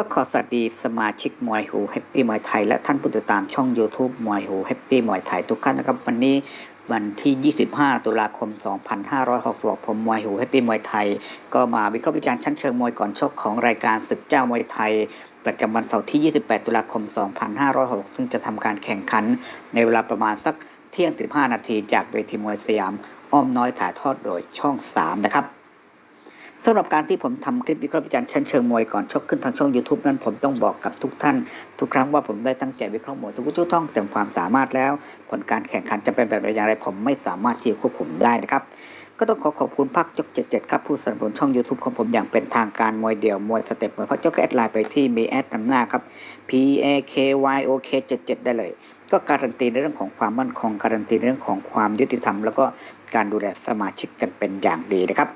ก็ขอสวัสดีสมาชิกมวยหูแฮปปี้มวยไทย และท่านผู้ติดตามช่อง YouTube มวยหูแฮปปี้มวยไทยทุกท่านนะครับ วันนี้วันที่ 25 ตุลาคม 2566 ผมมวยหูแฮปปี้มวยไทย ก็มาวิเคราะห์วิจารณ์ชั้นเชิงมวยก่อนชกของรายการศึกเจ้ามวยไทย ประจำวันเสาร์ที่ 28 ตุลาคม 2566 ซึ่งจะทำการแข่งขันในเวลาประมาณสักเที่ยง 15 นาทีจากเวทีมวยสยาม อ้อมน้อยถ่ายทอดโดยช่อง 3 นะครับ สำหรับการที่ผมทำคลิปวิเคราะห์วิจารณ์ชั้นเชิงมวยก่อนชกขึ้นทางช่อง YouTube นั้นผมต้องบอกกับทุกท่าน ทุกครั้งว่าผมได้ตั้งใจวิเคราะห์มวยทุกทุกท่องเต็มความสามารถแล้ว ผลการแข่งขันจะเป็นแบบไหนอย่างไรผมไม่สามารถที่จะควบคุมได้นะครับ ก็ต้องขอขอบคุณพักจก77 ครับ ผู้สนับสนุนช่อง YouTube ของผมอย่างเป็นทางการมวยเดี่ยวมวยสเต็ปมวยพักจกก็แอดไลน์ไปที่มีแอดนำหน้าครับ P A K Y O K 77ได้เลยก็การันตีในเรื่องของความมั่นคงการันตีในเรื่องของความยุติธรรม แล้วก็การดูแลสมาชิกกันเป็นอย่างดีนะครับ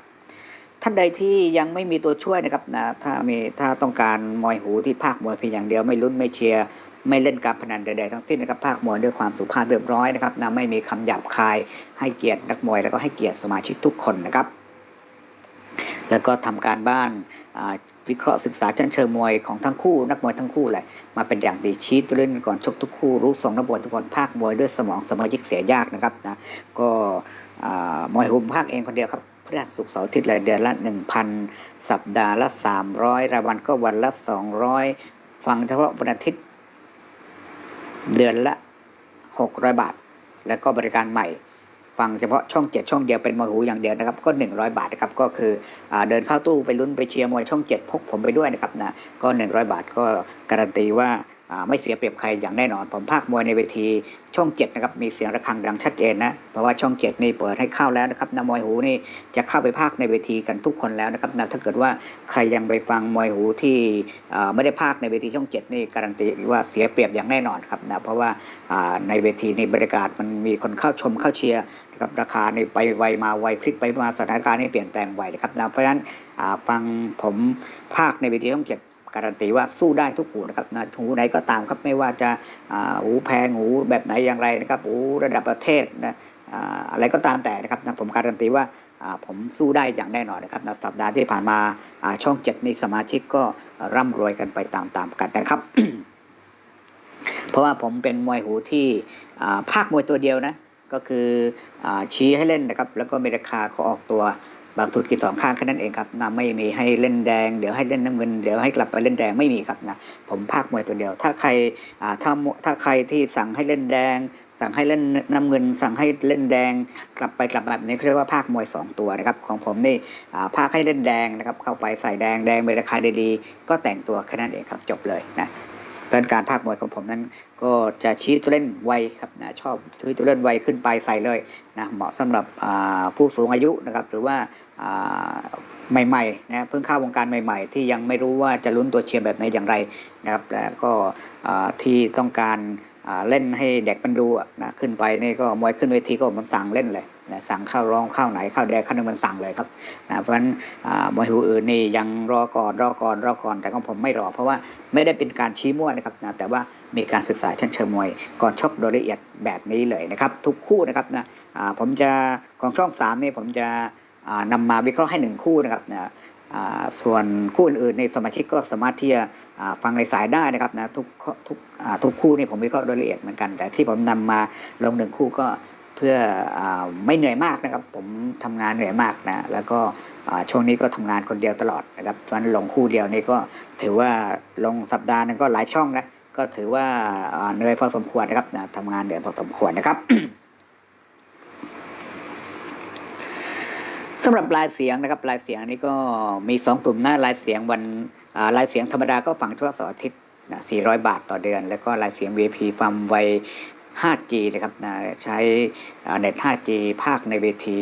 ท่านใดที่ยังไม่มีตัวช่วยนะครับนะถ้ามีถ้าต้องการมวยหูที่ภาคมวยเพียงอย่างเดียวไม่ลุ้นไม่เชียร์ไม่เล่นการพนันใดๆทั้งสิ้นนะครับภาคมวยด้วยความสุภาพเรียบร้อยนะครับนะไม่มีคำหยาบคายให้เกียรตินักมวยแล้วก็ให้เกียรติสมาชิกทุกคนนะครับ แล้วก็ทำการบ้านวิเคราะห์ศึกษาชั้นเชิงมวยของทั้งคู่นักมวยทั้งคู่แหละมาเป็นอย่างดีชี้ตัวเล่นกันก่อนชกทุกคู่รู้ทรงนักมวยทุกคนภาคมวยด้วยสมองสมาชิกเสียยากนะครับนะก็มวยหุมภาคเองคนเดียวครับ ฤหัสศุกร์เสาร์อาทิตย์ลยเดือนละหนึ่งพันสัปดาห์ละสามร้อยรายวันก็วันละสองร้อยฟังเฉพาะวันอาทิตย์ เดือนละหกร้อยบาท แล้วก็บริการใหม่ ฟังเฉพาะช่องเจ็ดช่องเดียวเป็นมวยหูอย่างเดียวนะครับ ก็หนึ่งร้อยบาทนะครับก็คืออเดินเข้าตู้ไปลุ้นไปเชียร์มวยช่องเจ็ดพกผมไปด้วยนะครับนะก็หนึ่งร้อยบาทก็การันตีว่า ไม่เสียเปรียบใครอย่างแน่นอน ผมภาคมวยในเวทีช่องเจ็ดนะครับมีเสียงระฆังดังชัดเจนนะเพราะว่าช่องเจ็ดนี่เปิดให้เข้าแล้วนะครับนะมวยหูนี่จะเข้าไปภาคในเวทีกันทุกคนแล้วนะครับนะถ้าเกิดว่าใครยังไปฟังมวยหูที่ไม่ได้ภาคในเวทีช่องเจ็ดนี่การันตีว่าเสียเปรียบอย่างแน่นอนครับนะเพราะว่าในเวทีในบรรยากาศมันมีคนเข้าชมเข้าเชียร์นะครับราคานี่ไปไวมาไวพลิกไปมาสถานการณ์นี่เปลี่ยนแปลงไวนะครับนะเพราะฉะนั้นฟังผมภาคในเวทีช่องเจ็ด การันตีว่าสู้ได้ทุกหูนะครับนะหูไหนก็ตามครับไม่ว่าจะหูแพงหูแบบไหนอย่างไรนะครับหูระดับประเทศนะอะไรก็ตามแต่นะครับนะผมการันตีว่าผมสู้ได้อย่างแน่นอนนะครับนะสัปดาห์ที่ผ่านมาช่องเจ็ดนี่สมาชิกก็ร่ำรวยกันไปตามๆกันนะครับ เพราะว่าผมเป็นมวยหูที่ภาคมวยตัวเดียวนะก็คืออชี้ให้เล่นนะครับ แล้วก็มีราคาเขาออกตัว บางทุนกิจสองข้างแค่นั้นเองครับนะไม่มีให้เล่นแดงเดี๋ยวให้เล่นน้ำเงินเดี๋ยวให้กลับไปเล่นแดงไม่มีครับนะผมภาคมวยตัวเดียว ถ้าใครอ่าถ้าถ้าใครที่สั่งให้เล่นแดง สั่งให้เล่นน้ำเงิน สั่งให้เล่นแดง กลับไปกลับมาแบบนี้เขาเรียกว่าภาคมวยสองตัวนะครับของผมนี่อ่าภาคให้เล่นแดงนะครับเข้าไปใส่แดงแดงมีราคาดีๆก็แต่งตัวแค่นั้นเองครับจบเลยนะ เป็นการภาคมวยของผมนั้น ก็จะชี้ตัวเล่นไวครับนะชอบชี้ตัวเล่นไวขึ้นไปใส่เลยนะเหมาะสำหรับผู้สูงอายุนะครับ หรือว่าใหม่ๆนะเพิ่งเข้าวงการใหม่ ๆ ที่ยังไม่รู้ว่าจะลุ้นตัวเชียร์แบบไหนอย่างไรนะครับแล้วก็ที่ต้องการเล่นให้เด็กมันดูนะขึ้นไปนี่ก็มวยขึ้นเวทีก็มันสั่งเล่นเลย สั่งข้าวร้องข้าวไหนข้าวแดงข้าหนึ่งมันสั่งเลยครับนะเพราะฉะนั้นมวยหูอื่นนี่ยังรอก่อนรอก่อนรอก่อนแต่ของผมไม่รอ เพราะว่าไม่ได้เป็นการชี้มั่วนะครับนะแต่ว่ามีการศึกษาชั้นเชิงมวย ก่อนชกโดยละเอียดแบบนี้เลยนะครับ ทุกคู่นะครับนะผมจะของช่องสามนี่ผมจะอ่านำมาวิเคราะห์ให้หนึ่งคู่นะครับนะอ่าส่วนคู่อื่นๆในสมาชิกก็สามารถที่จะฟังในสายได้นะครับนะทุกทุกทุกคู่นี่ผมวิเคราะห์โดยละเอียดเหมือนกัน แต่ที่ผมนำมาลงหนึ่งคู่ก็ พื่ออไม่เหนื่อยมากนะครับ ผมทำงานเหนื่อยมากนะแล้วก็ช่วงนี้ก็ทำงานคนเดียวตลอดนะครับเพราะฉะนั้นลงคู่เดียวนี่ก็ถือว่าลงสัปดาห์นึงก็หลายช่องนะก็ถือว่าเหนื่อยพอสมควรนะครับนะทำงานเหนื่อยพอสมควรนะครับสำหรับลายเสียงนะครับลายเสียงนี้ก็มีสองกลุ่มนะลายเสียงวันอ่าลายเสียงธรรมดาก็ฟังทั่วสาร์อาทิตย์นะ400 บาทต่อเดือน แล้วก็ลายเสียง VIP ความไว 5G นะครับนะใช้อ่าเน็ต 5G ภาคในเวที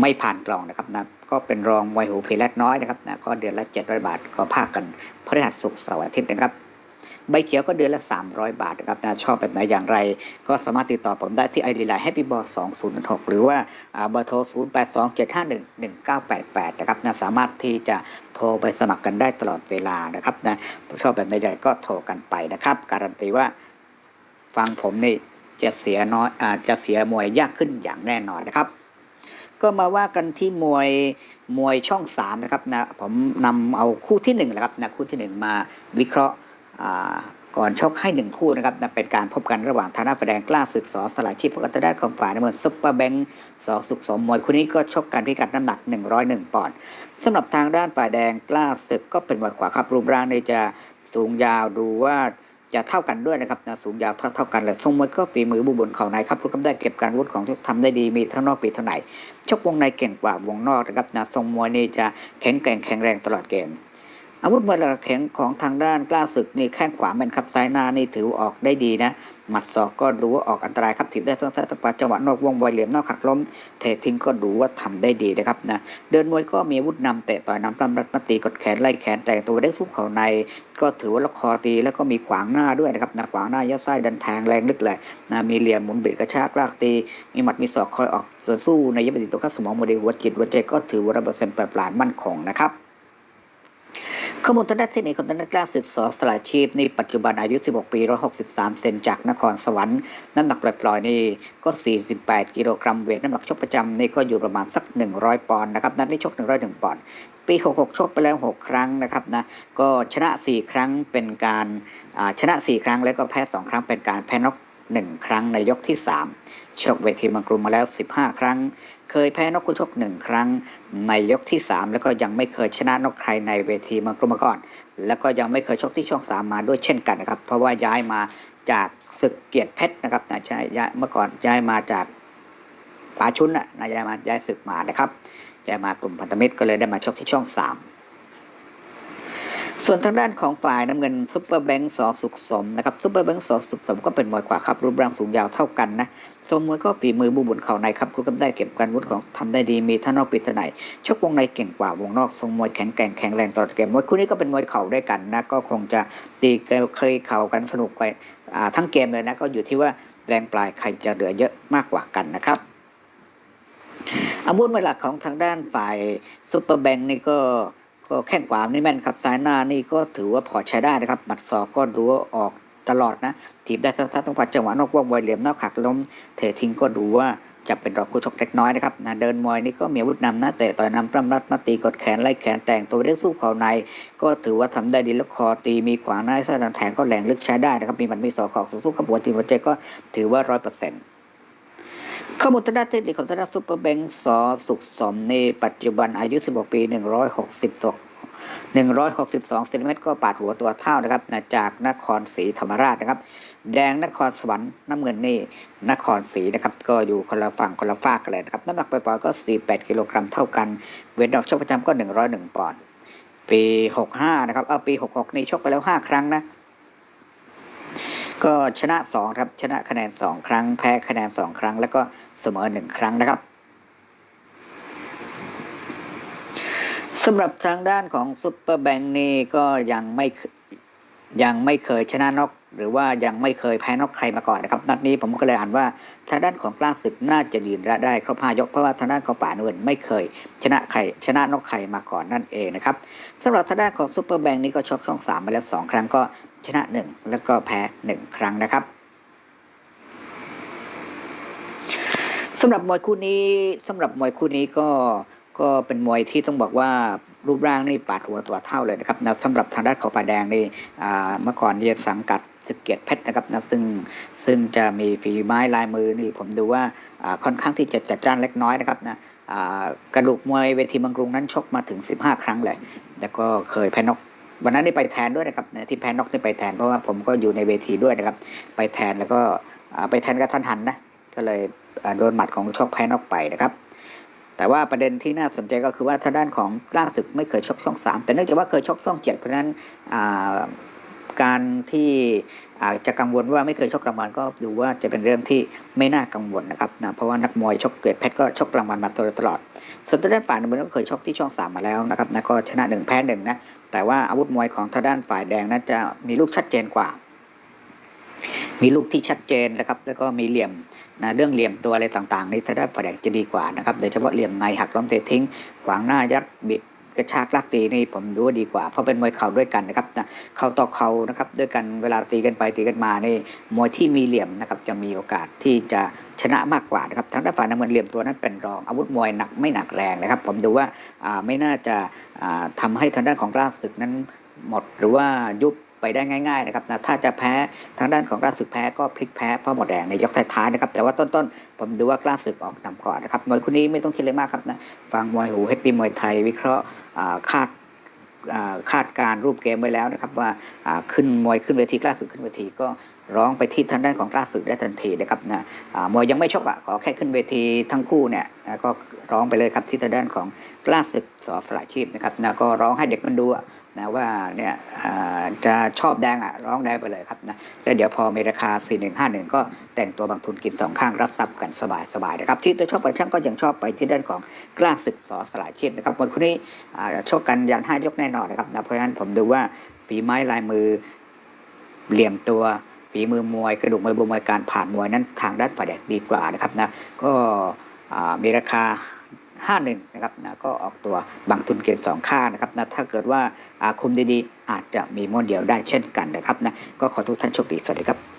ไม่ผ่านกล่องนะครับนะก็เป็นรองไวหูเพล็กน้อยนะครับนะก็เดือนละ700บาทก็ภาคกันพฤหัสศุกร์เสาร์อาทิตย์นะครับใบเขียวก็เดือนละ 300 บาทนะครับนะชอบแบบไหนอย่างไร ก็สามารถติดต่อผมได้ที่ไอดีไลน์ Happy Ball 2006หรือว่าเบอร์โทร0827511988นะครับนะสามารถที่จะโทรไปสมัครกันได้ตลอดเวลานะครับนะชอบแบบไหนอย่างไรก็โทรกันไปนะครับ การันตีว่า ฟังผมนี่จะเสียน้อยอาจจะเสียมวยยากขึ้นอย่างแน่นอนนะครับ ก็มาว่ากันที่มวยมวยช่องสามนะครับนะผมนำเอาคู่ที่หนึ่งนะครับนะคู่ที่หนึ่งมาวิเคราะห์อ่าก่อนชกให้หนึ่งคู่นะครับนะเป็นการพบกันระหว่างธนาประแดงกล้าศึกสอสลายชีพพกอัตด้านของฝ่ายน้ำเงินซุปเปอร์แบงค์สอสุขสมมวยคู่นี้ก็ชกกันพิกัดน้ำหนัก 101 ปอนด์สำหรับทางด้านฝ่ายแดงกล้าศึกก็เป็นมวยขวาครับรูปร่างเนี่จะสูงยาวดูว่า จะเท่ากันด้วยนะครับนะสูงยาวเท่าเท่ากันเลยทรงมวยก็ฝีมือบุบนเข่าในครับรู้กำได้เก็บการวุธของทุกทำได้ดีมีทั้งนอกปีทั้งในชกวงในเก่งกว่าวงนอกนะครับนะทรงมวยนี่จะแข็งแกร่งแข็งแรงตลอดเกม อาวุธมวยหลักแข็งของทางด้านกล้าศึกนี่แข้งขวาแม่นครับซ้ายหน้านี่ถือออกได้ดีนะ หมัดศอกก็ดูว่าออกอันตรายครับถีบได้ทั้งซ้ายทั้งขวาจังหวะนอกวงบอยเหลี่ยมนอกหักล้มเททิ้งก็ดูว่าทำได้ดีนะครับนะเดินมวยก็มีอาวุธนำเตะต่อยนำปล้ำรัดมาตีกดแขนไล่แขนแต่งตัวได้สู้เข่าใน ก็ถือว่าละคอตีแล้วก็มีขวางหน้าด้วยนะครับนะขวางหน้ายัดไส้ดันแทงแรงลึกเลยนะมีเหลี่ยมหมุนเบียดกระชากลากตี มีหมัดมีศอกคอยออกส่วนสู้ในยบติตัวข้าสมองโมเดลหัวจิตหัวใจก็ถือว่าระเบิดเซนปลายปลายมั่นคงนะครับ ข้อมูลทางด้านเทคนิคของทางด้านกล้าศึกสอสลายชีพนี่ปัจจุบันอายุ 16 ปี 163 เซนจากนครสวรรค์ น้ำหนักปล่อยๆนี่ก็ 48 กิโลกรัมเวทน้ำหนักชกประจำนี่ก็อยู่ประมาณสัก 100 ปอนด์นะครับนัดนี้ชก 101 ปอนด์ปี 66 ชกไปแล้ว 6 ครั้งนะครับนะก็ชนะ 4 ครั้งเป็นการชนะ 4 ครั้งแล้วก็แพ้ 2 ครั้งเป็นการแพ้น็อก 1 ครั้งในยกที่ 3 ชกเวทีมังกรมาแล้ว 15 ครั้ง เคยแพ้นกคู่ชก1ครั้ง ในยกที่ 3 แล้วก็ยังไม่เคยชนะนกใครในเวทีมังกรมาก่อน แล้วก็ยังไม่เคยชกที่ช่อง3มมาด้วยเช่นกันนะครับ เพราะว่าย้ายมาจากศึกเกียรติเพชรนะครับนะใช่ย้ายเมื่อก่อนย้ายมาจากป่าชุนนะนะย้ายมาย้ายศึกมานะครับย้ายมากลุ่มพันธมิตรก็เลยได้มาชกที่ช่อง3 ส่วนทางด้านของฝ่ายน้ำเงินซุปเปอร์แบงค์สอสุขสมนะครับซุปเปอร์แบงค์สอสุขสมก็เป็นมวยขวาครับรูปร่างสูงยาวเท่ากันนะทรงมวยก็ฝีมือบุบุญเข่าในครับคุณก็ได้เก็บการวุฒิของทำได้ดีมีท่านอกปิดไหนชกวงในเก่งกว่าวงนอกทรงมวยแข็งแกร่งแข็งแรงตลอดเกมมวยคู่นี้ก็เป็นมวยเข่าด้วยกันนะก็คงจะตีเคยเข่ากันสนุกไปทั้งเกมเลยนะก็อยู่ที่ว่าแรงปลายใครจะเหลือเยอะมากกว่ากันนะครับอาวุธมวยหลักของทางด้านฝ่ายซุปเปอร์แบงค์นี่ก็ ก็แข้งขวานี่แม่นครับซ้ายหน้านี่ก็ถือว่าพอใช้ได้นะครับหมัดศอกก็ดูว่าออกตลอดนะถีบได้ทั้งทั้งฝัดจังหวะนอกว่องไวเหลี่ยมนอกหักล้มเททิ้งก็ดูว่าจะเป็นรองคู่ชกเล็กน้อยนะครับนะเดินมวยนี่ก็มีอาวุธนำนะแต่ต่อยนำปล้ำรัดมาตีกดแขนไล่แขนแต่งตัวเรียกสู้เข่าใน ก็ถือว่าทำได้ดีแล้วคอตีมีขวางหน้าไส้ดันแทงก็แรงลึกใช้ได้นะครับมีหมันมีศอกขอกสู้กับหัวตีหัวใจก็ถือว่าร้อยเปอร์เซ็นต์ ข้อมูลทางด้านเทคนิคของทางด้านซุปเปอร์แบงค์สอสุขสมในปัจจุบันอายุ 16 ปี 162 162เซนติเมตรก็ปาดหัวตัวเท่านะครับจากนครศรีธรรมราชนะครับ แดงนครสวรรค์น้ำเงินนี่นครศรีนะครับ ก็อยู่คนละฝั่งคนละฝากกันเลยนะครับน้ำหนักปล่อยๆก็ 48 กิโลกรัมเท่ากัน เวนดอกชกประจำก็ 101 ปอนด์ปี 65 นะครับ เอาปี 66 นี่ชกไปแล้ว 5 ครั้งนะ ก็ชนะสองครับ ชนะคะแนนสองครั้ง แพ้คะแนนสองครั้ง แล้วก็เสมอหนึ่งครั้งนะครับสำหรับทางด้านของซุปเปอร์แบงค์นี่ก็ยังไม่ ยังไม่เคยชนะนกหรือว่ายังไม่เคยแพ้นกใครมาก่อนนะครับนัดนี้ผมก็เลยอ่านว่าทางด้านของกล้าศึกน่าจะยืนระได้ครบห้ายกเพราะว่าทางด้านของป่าเนินไม่เคย ชนะใครชนะนกใครมาก่อนนั่นเองนะครับสำหรับทางด้านของซุปเปอร์แบงค์นี่ก็ชกช่องสามมาแล้วสองครั้งก็ชนะหนึ่งแล้วก็แพ้หนึ่งครั้งนะครับสำหรับมวยคู่นี้สำหรับมวยคู่นี้ก็ก็เป็นมวยที่ต้องบอกว่า รูปร่างนี่ปาดหัวตัวเท่าเลยนะครับนะสำหรับทางด้านเของฝ่าแดงนี่เมื่อก่อนเรียนสังกัดสึกเกียรติเพชรนะครับนะซึ่งซึ่งจะมีฝีไม้ลายมือนี่ผมดูว่าค่อนข้างที่จะจัดจ้านเล็กน้อยนะครับนะกระดูกมวยเวทีบางกรุงนั้นชกมาถึง 15 ครั้งเลยแล้วก็เคยแพ้นกวันนั้นได้ไปแทนด้วยนะครับที่แพ้นกได้ไปแทนเพราะว่าผมก็อยู่ในเวทีด้วยนะครับ ไปแทนแล้วก็ไปแทนกับท่านหันนะก็เลยโดนหมัดของชกแพ้นอกไปนะครับ แต่ว่าประเด็นที่น่าสนใจก็คือว่าทางด้านของล้าศึกไม่เคยชกช่องสามแต่เนื่องจากว่าเคยชกช่องเจ็ดเพราะนั้นการที่อาจจะกังวลว่าไม่เคยชกรางวัลก็ดูว่าจะเป็นเรื่องที่ไม่น่ากังวลนะครับนะเพราะว่านักมวยชกเกิดเพชรก็ชกรางวัลมาตลอด ส่วนทางด้านฝ่ายน้ำเงินก็เคยชกที่ช่องสามมาแล้วนะครับนะก็ชนะหนึ่งแพ้หนึ่งนะแต่ว่าอาวุธมวยของทางด้านฝ่ายแดงนั้นจะมีลูกชัดเจนกว่า มีลูกที่ชัดเจนนะครับ แล้วก็มีเหลี่ยมนะเรื่องเหลี่ยมตัวอะไรต่างๆนี่ทางด้านฝ่ายแดงจะดีกว่านะครับโดยเฉพาะเหลี่ยมในหักล้มเททิ้งขวางหน้ายัดบิดกระชากลากตีนี่ผมดูว่าดีกว่า เพราะเป็นมวยเข่าด้วยกันนะครับนะเข่าต่อเข่านะครับด้วยกันเวลาตีกันไปตีกันมานี่มวยที่มีเหลี่ยมนะครับจะมีโอกาสที่จะชนะมากกว่านะครับทางด้านฝ่ายน้ำเงินเหลี่ยมตัวนั้นเป็นรองอาวุธมวยหนักไม่หนักแรงนะครับ ผมดูว่าอ่าไม่น่าจะอ่าทำให้ทางด้านของกล้าศึกนั้นหมดหรือว่ายุบ ไปได้ง่ายๆนะครับนะถ้าจะแพ้ทางด้านของกล้าศึกแพ้ก็พลิกแพ้เพราะหมดแดงในยกท้ายๆนะครับแต่ว่าต้นๆ ผมดูว่ากล้าศึกออกนำก่อนนะครับมวยคู่นี้ไม่ต้องคิดเลยมากครับนะฟังมวยหูให้ปีมวยไทยวิเคราะห์คาดคาดการรูปเกมไว้แล้วนะครับว่าขึ้นมวยขึ้นเวทีกล้าศึกขึ้นเวทีก็ร้องไปที่ทางด้านของกล้าศึกได้ทันทีนะครับนะมวยยังไม่ชกอะขอแค่ขึ้นเวทีทั้งคู่เนี่ยก็ร้องไปเลยครับที่ทางด้านของกล้าศึกสอสลายชีพนะครับนะก็ร้องให้เด็กมันดูอะ นะว่าเนี่ยจะชอบแดงอะร้องแดงไปเลยครับนะแล้วเดี๋ยวพอมีราคา 4151 ก็แต่งตัวบางทุนกินสองข้างรับทรัพย์กันสบายๆนะครับ ที่ตัวชอบไปช่างก็ยังชอบไปที่ด้านของกล้าศึกสอสลายชีพนะครับวันคู่นี้อ่าชกกันยันห้ายกแน่นอนนะครับนะเพราะฉะนั้นผมดูว่าฝีไม้ลายมือเหลี่ยมตัวฝีมือมวยกระดูกมวยบูมวยการผ่านมวยนั้นทางด้านฝ่ายแดงดีกว่านะครับนะก็มีราคา 51นะครับนะก็ออกตัวบางทุนเกณฑ์สองค่างนะครับนะถ้าเกิดว่าอาคุมดีๆ อาจจะมีม้วนเดียวได้เช่นกันนะครับนะก็ขอทุกท่านโชคดีสวัสดีครับ